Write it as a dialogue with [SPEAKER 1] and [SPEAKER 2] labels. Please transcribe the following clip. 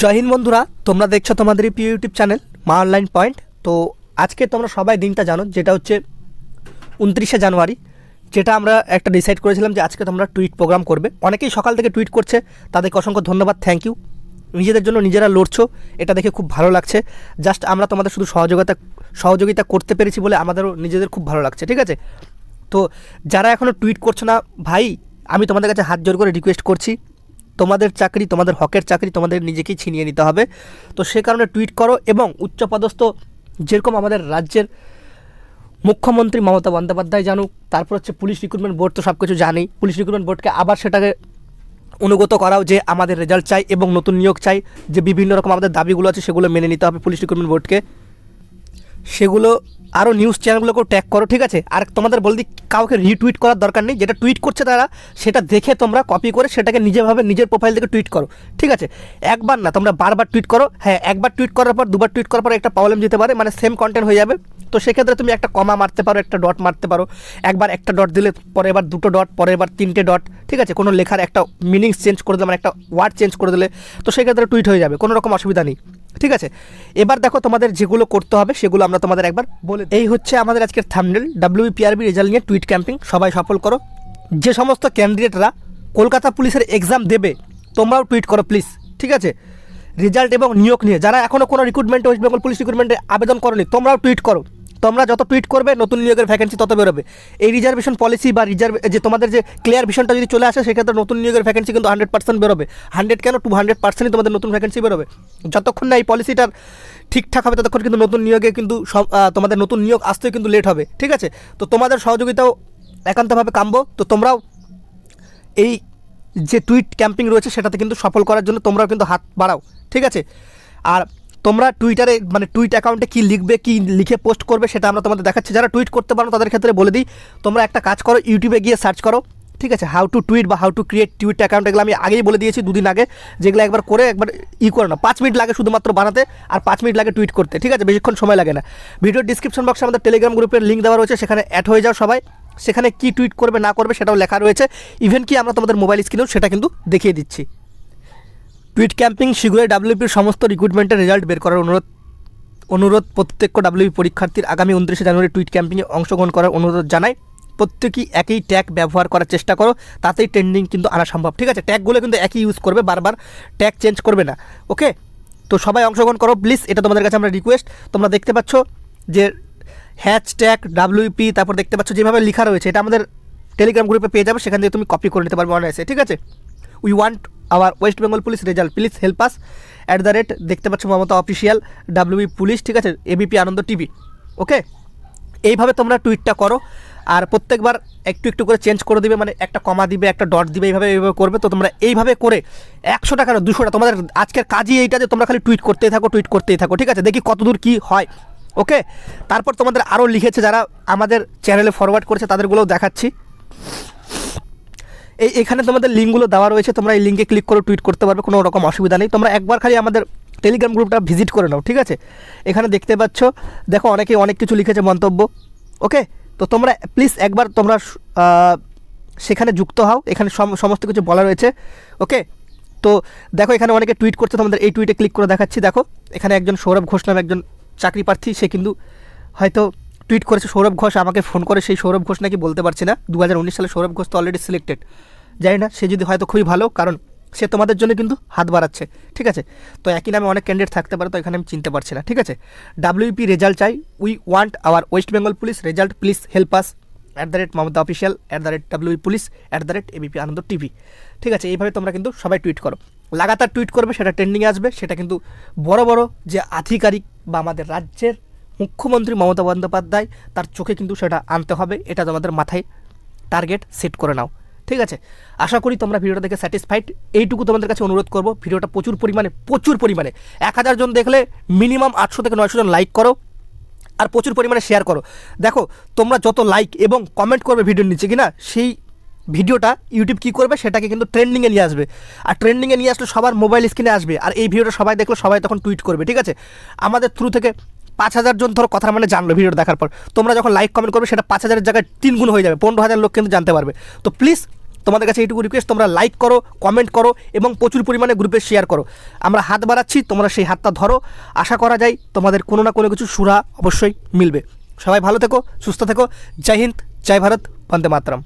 [SPEAKER 1] জয় হিন্দ বন্ধুরা, তোমরা দেখছ তোমাদের প্রিয় YouTube channel Maa online point. তো আজকে তোমরা সবাই দিনটা জানো, যেটা হচ্ছে উনত্রিশে জানুয়ারি, যেটা আমরা একটা ডিসাইড করেছিলাম যে আজকে তোমরা টুইট প্রোগ্রাম করবে। অনেকেই সকাল থেকে টুইট করছে, তাদেরকে অসংখ্য ধন্যবাদ থ্যাংক ইউ নিজেদের জন্য নিজেরা লড়ছো, এটা দেখে খুব ভালো লাগছে। জাস্ট আমরা তোমাদের শুধু সহযোগিতা সহযোগিতা করতে পেরেছি বলে আমাদেরও নিজেদের খুব ভালো লাগছে, ঠিক আছে? তো যারা এখনও টুইট করছ না, ভাই, আমি তোমাদের কাছে হাত জোর করে রিকোয়েস্ট করছি তোমাদের চাকরি, তোমাদের হকের চাকরি তোমাদের নিজেকেই ছিনিয়ে নিতে হবে। তো সে কারণে টুইট করো এবং উচ্চপদস্থ যেরকম আমাদের রাজ্যের মুখ্যমন্ত্রী মমতা বন্দ্যোপাধ্যায় জানুক, তারপর হচ্ছে পুলিশ রিক্রুটমেন্ট বোর্ড তো সব কিছু জানেই। পুলিশ রিক্রুটমেন্ট বোর্ডকে আবার সেটাকে অনুগত করাও যে আমাদের রেজাল্ট চাই এবং নতুন নিয়োগ চাই, যে বিভিন্ন রকম আমাদের দাবিগুলো আছে সেগুলো মেনে নিতে হবে পুলিশ রিক্রুটমেন্ট বোর্ডকে সেগুলো আরও নিউজ চ্যানেলগুলোকেও ট্যাগ করো, ঠিক আছে? আর তোমাদের বলদি, কাউকে রিটুইট করার দরকার নেই। যেটা টুইট করছে তারা, সেটা দেখে তোমরা কপি করে সেটাকে নিজেভাবে নিজের প্রোফাইল থেকে টুইট করো, ঠিক আছে? একবার না, তোমরা বারবার টুইট করো। হ্যাঁ একবার টুইট করার পর, দুবার টুইট করার পর একটা প্রবলেম যেতে পারে মানে সেম কন্টেন্ট হয়ে যাবে। তো সেক্ষেত্রে তুমি একটা কমা মারতে পারো, একটা ডট মারতে পারো। একবার একটা ডট দিলে পরে এবার দুটো ডট পরে এবার তিনটে ডট ঠিক আছে? কোনো লেখার একটা মিনিংস চেঞ্জ করে দিলে মানে একটা ওয়ার্ড চেঞ্জ করে দিলে, তো সেক্ষেত্রে টুইট হয়ে যাবে, কোনো রকম অসুবিধা নেই। ঠিক আছে? এবার দেখো তোমাদের যেগুলো করতে হবে, সেগুলো আমরা তোমাদের একবার বলে এই হচ্ছে আমাদের আজকের থামনেল ডাব্লিউপিআরবি রেজাল্ট নিয়ে টুইট ক্যাম্পিং সবাই সফল করো। যে সমস্ত ক্যান্ডিডেটরা কলকাতা পুলিশের এক্সাম দেবে, তোমরাও টুইট করো প্লিজ ঠিক আছে? রেজাল্ট এবং নিয়োগ নিয়ে, যারা এখনও কোনো রিক্রুটমেন্টে ওয়েস্ট বেঙ্গল পুলিশ রিক্রুটমেন্টে আবেদন করনি, তোমরাও টুইট করো। তোমরা যত টুইট করবে, নতুন নিয়োগের ভ্যাকেন্সি তত বেরোবে। এই রিজার্ভেশন পলিসি বা রিজার্ভ যে তোমাদের যে ক্লিয়ার ভিশনটা যদি চলে আসে, সেক্ষেত্রে নতুন নিয়োগের ভ্যাকেন্সি কিন্তু হান্ড্রেড পার্সেন্ট বেরোবে। হান্ড্রেড কেন? টু হান্ড্রেড পার্সেন্টই তোমাদের নতুন ভ্যাকেন্সি বেরোবে। যতক্ষণ না এই পলিসিটার ঠিকঠাক হবে, ততক্ষণ কিন্তু নতুন নিয়োগে কিন্তু সব তোমাদের নতুন নিয়োগ আসতেও কিন্তু লেট হবে। ঠিক আছে? তো তোমাদের সহযোগিতাও একান্তভাবে কাম্য। তো তোমরাও এই যে টুইট ক্যাম্পিং রয়েছে, সেটাতে কিন্তু সফল করার জন্য তোমরাও কিন্তু হাত বাড়াও। ঠিক আছে? আর তোমরা টুইটারে মানে টুইট অ্যাকাউন্টে কী লিখবে, কী লিখে পোস্ট করবে সেটা আমরা তোমাদের দেখাচ্ছি। যারা টুইট করতে পারো তাদের ক্ষেত্রে বলে দিই, তোমরা একটা কাজ করো ইউটিউবে গিয়ে সার্চ করো, ঠিক আছে? হাউ টু টুইট বা how to create tweet account এগুলো আমি আগেই বলে দিয়েছি দুদিন আগে। যেগুলো একবার করে একবার ই করে না। পাঁচ মিনিট লাগে শুধুমাত্র বানাতে আর পাঁচ মিনিট লাগে টুইট করতে, ঠিক আছে? বেশিক্ষণ সময় লাগে না। ভিডিও ডিসক্রিপশন বক্সে আমাদের টেলিগ্রাম গ্রুপের লিঙ্ক দেওয়া রয়েছে, সেখানে অ্যাড হয়ে যাও সবাই। সেখানে কি টুইট করবে, না করবে সেটাও লেখা রয়েছে। ইভেন কি আমরা তোমাদের মোবাইল স্ক্রিনেও সেটা কিন্তু দেখিয়ে দিচ্ছি। টুইট ক্যাম্পিং শীঘ্রই ডাব্লিউপির সমস্ত রিক্রুটমেন্টের রেজাল্ট বের করার অনুরোধ অনুরোধ প্রত্যেক ডাব্লিউপি পরীক্ষার্থীর আগামী উনত্রিশে জানুয়ারি টুইট ক্যাম্পিংয়ে অংশগ্রহণ করার অনুরোধ জানাই। প্রত্যেকেই একই ট্যাগ ব্যবহার করার চেষ্টা করো, তাতেই ট্রেন্ডিং কিন্তু আনা সম্ভব। ঠিক আছে ট্যাগগুলো কিন্তু একই ইউজ করবে, বারবার ট্যাগ চেঞ্জ করবে না ওকে তো সবাই অংশগ্রহণ করো প্লিজ এটা তোমাদের কাছে আমরা রিকোয়েস্ট তোমরা দেখতে পাচ্ছ যে হ্যাশট্যাগ ডাব্লিউপি, তারপর দেখতে পাচ্ছ যেভাবে লেখা রয়েছে, এটা আমাদের টেলিগ্রাম গ্রুপে পেয়ে যাবে, সেখান থেকে তুমি কপি করে নিতে পারবে অনায়াসে ঠিক আছে? We want our West Bengal police result please help us at the rate দেখতে পাচ্ছ মমতা অফিসিয়াল ডাব্লিউবি পুলিশ ঠিক আছে? এবিপি আনন্দ টিভি ওকে এইভাবে তোমরা টুইটটা করো, আর প্রত্যেকবার একটু একটু করে চেঞ্জ করে দিবে মানে একটা কমা দিবে, একটা ডট দিবে, এইভাবে এইভাবে করবে। তো তোমরা এইভাবে করে একশো টাকা না, দুশো টাকা, তোমাদের আজকের কাজই এইটা যে তোমরা খালি টুইট করতেই থাকো টুইট করতেই থাকো, ঠিক আছে? দেখি কতদূর কী হয় ওকে তারপর তোমাদের আরও লিখেছে যারা আমাদের চ্যানেলে ফরওয়ার্ড করেছে, তাদেরগুলোও দেখাচ্ছি। এই এখানে তোমাদের লিঙ্কগুলো দেওয়া রয়েছে, তোমরা এই লিঙ্কে ক্লিক করে টুইট করতে পারবে, কোনো রকম অসুবিধা নেই। তোমরা একবার খালি আমাদের টেলিগ্রাম গ্রুপটা ভিজিট করে নাও, ঠিক আছে? এখানে দেখতে পাচ্ছ, দেখো অনেকে অনেক কিছু লিখেছে মন্তব্য ওকে তো তোমরা প্লিজ একবার তোমরা সেখানে যুক্ত হও, এখানে সম- সমস্ত কিছু বলা রয়েছে ওকে তো দেখো এখানে অনেকে টুইট করছে, তোমাদের এই টুইটে ক্লিক করে দেখাচ্ছি, দেখো। এখানে একজন সৌরভ ঘোষ নামে একজন চাকরি প্রার্থী, সে কিন্তু হয়তো টুইট করেছে সৌরভ ঘোষ, আমাকে ফোন করে সেই সৌরভ ঘোষ নাকি বলতে পারছি না। দু হাজার উনিশ সালে সৌরভ ঘোষ তো অলরেডি সিলেক্টেড জানি না, সে যদি হয়তো খুবই ভালো, কারণ সে তোমাদের জন্য কিন্তু হাত বাড়াচ্ছে, ঠিক আছে? তো একই নামে অনেক ক্যান্ডিডেট থাকতে পারে, তো এখানে আমি চিনতে পারছি না, ঠিক আছে? ডাব্লিউপি রেজাল্ট চাই we want our West Bengal police result please help us at the rate Mamata official at the rate WP police at the rate ABP Ananda TV ঠিক আছে? এইভাবে তোমরা কিন্তু সবাই টুইট করো। লাগাতার টুইট করবে, সেটা ট্রেন্ডিংয়ে আসবে, সেটা কিন্তু বড় বড় যে আধিকারিক বা আমাদের রাজ্যের মুখ্যমন্ত্রী মমতা বন্দ্যোপাধ্যায়, তার চোখে কিন্তু সেটা আনতে হবে, এটা তোমাদের মাথায় টার্গেট সেট করে নাও। ঠিক আছে? আশা করি তোমরা ভিডিওটা দেখে স্যাটিসফাইড এইটুকু তোমাদের কাছে অনুরোধ করব, ভিডিওটা প্রচুর পরিমাণে প্রচুর পরিমাণে। এক হাজার জন দেখলে মিনিমাম আটশো থেকে নয়শো জন লাইক করো আর প্রচুর পরিমাণে শেয়ার করো। দেখো, তোমরা যত লাইক এবং কমেন্ট করবে ভিডিওর নিচে কিনা, সেই ভিডিওটা ইউটিউব কী করবে, সেটাকে কিন্তু ট্রেন্ডিংয়ে নিয়ে আসবে। আর ট্রেন্ডিংয়ে নিয়ে আসলে সবার মোবাইল স্ক্রিনে আসবে। আর এই ভিডিওটা সবাই দেখলে সবাই তখন টুইট করবে, ঠিক আছে? আমাদের থ্রু থেকে পাঁচ হাজার জন ধরো কথা মানে জানলো ভিডিওটা দেখার পর। তোমরা যখন লাইক কমেন্ট করবে, সেটা পাঁচ হাজারের জায়গায় তিন গুণ হয়ে যাবে। পনেরো হাজার লোক কিন্তু জানতে পারবে। তো প্লিজ তোমাদের কাছে এইটুকু রিকোয়েস্ট তোমরা লাইক করো কমেন্ট করো এবং প্রচুর পরিমাণে গ্রুপে শেয়ার করো। আমরা হাত বাড়াচ্ছি, তোমরা সেই হাতটা ধরো। আশা করা যায় তোমাদের কোনো না কোনো কিছু সুরা অবশ্যই মিলবে। সবাই ভালো থেকো, সুস্থ থেকো। জয় হিন্দ, জয় ভারত, বন্দে মাতরম।